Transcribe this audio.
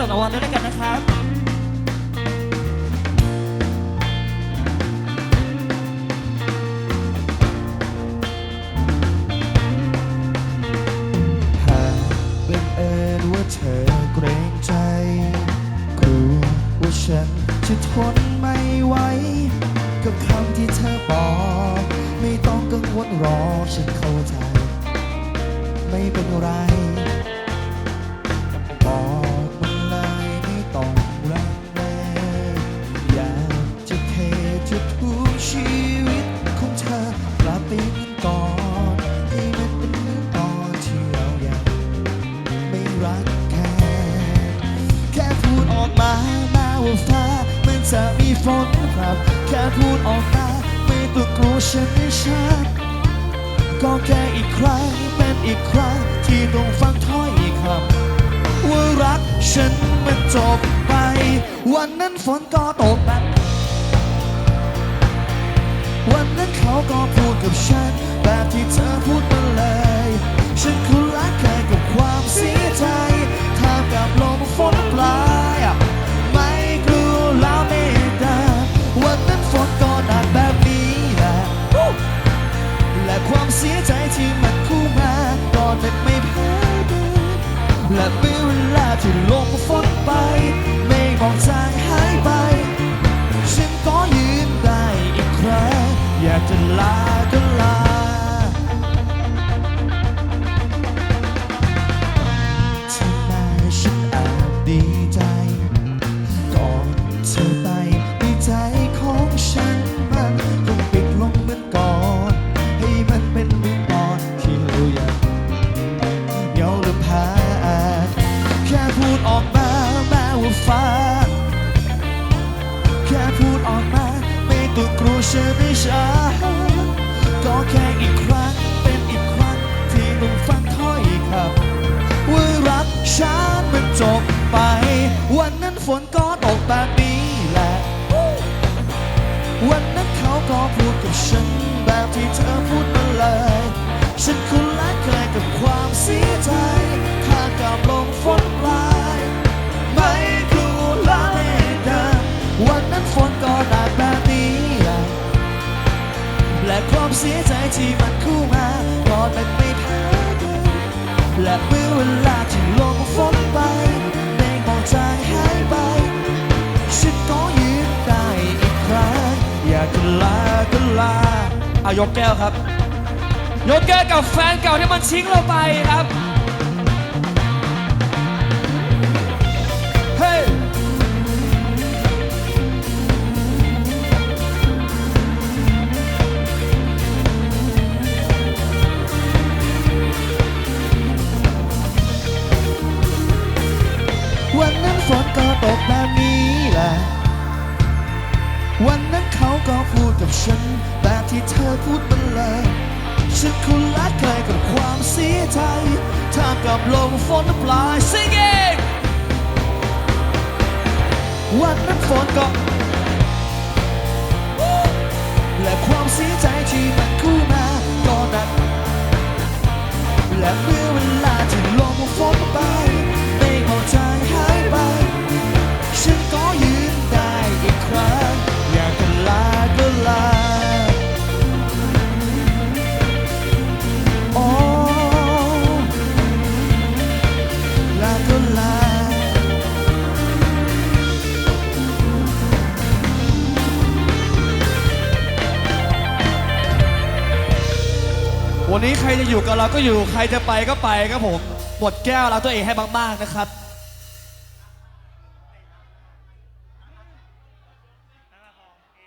หรับรางวัลด้วยกันนะครับหากบังเอิญว่าเธอเกรงใจ กลัวว่าฉันจะทนไม่ไหว กับคำที่เธอบอก ไม่ต้องกังวลรอฉันเข้าใจ ไม่เป็นไร เทจะทุกชีวิตของเธอกลับไปเหมือนก่อนให้มันเป็นเหมือนตอนที่เรายังไม่รักแค่แค่พูดออกมาแม้ว่าฟ้ามันจะมีฝนครับ แค่พูดออกมาไม่ต้องกลัวฉันไม่ชัดก็แค่อีกครั้งเป็นอีกครั้งที่ต้องฟังถ้อยคำว่ารักฉันมันจบไป วันนั้นฝนก็ตกแบบ เขาก็พูดกับฉัน แบบที่เธอพูดมาเลย ฉันคุ้นละเคยกับความเสียใจท่ามกลางลมฝนปลาย ไม่กลัวแล้วไม่ดินวันนั้นฝนก็หนักแบบนี้แหละและความเสียใจที่มันคู่มาก็หนักไม่แพ้กันและเมื่อเวลาที่ลงฝนไป ไม่มองจาง ต้องกลัวฉันไม่ช้าก็แค่อีกครั้งเป็นอีกครั้งที่ต้องฟังถ้อยคำว่ารักฉันมันจบไป วันนั้นฝนก็ตกแบบนี้แหละ วันนั้นเขาก็พูดกับฉันแบบที่เธอ เวลาที่ลมฝนไปในมองจางหายไป ฉันก็ยืนได้อีกครั้ง อยากจะลาก็ลาอายกแก้วครับ ยกแก้วกับแฟนเก่าที่มันทิ้งเราไปครับ ตกแบบนี้แหละ วันนั้นเขาก็พูดกับฉันแบบที่เธอพูดมาเลย ฉันคุ้นและเคยกับความเสียใจท่ามกับลมฝนปลาย singing วันนั้นฝนก็และความเสียใจที่มันคู่มา วันนี้ใครจะอยู่กับเราก็อยู่ใครจะไปก็ไปครับผมหมดแก้วรักตัวเองให้มากๆนะครับ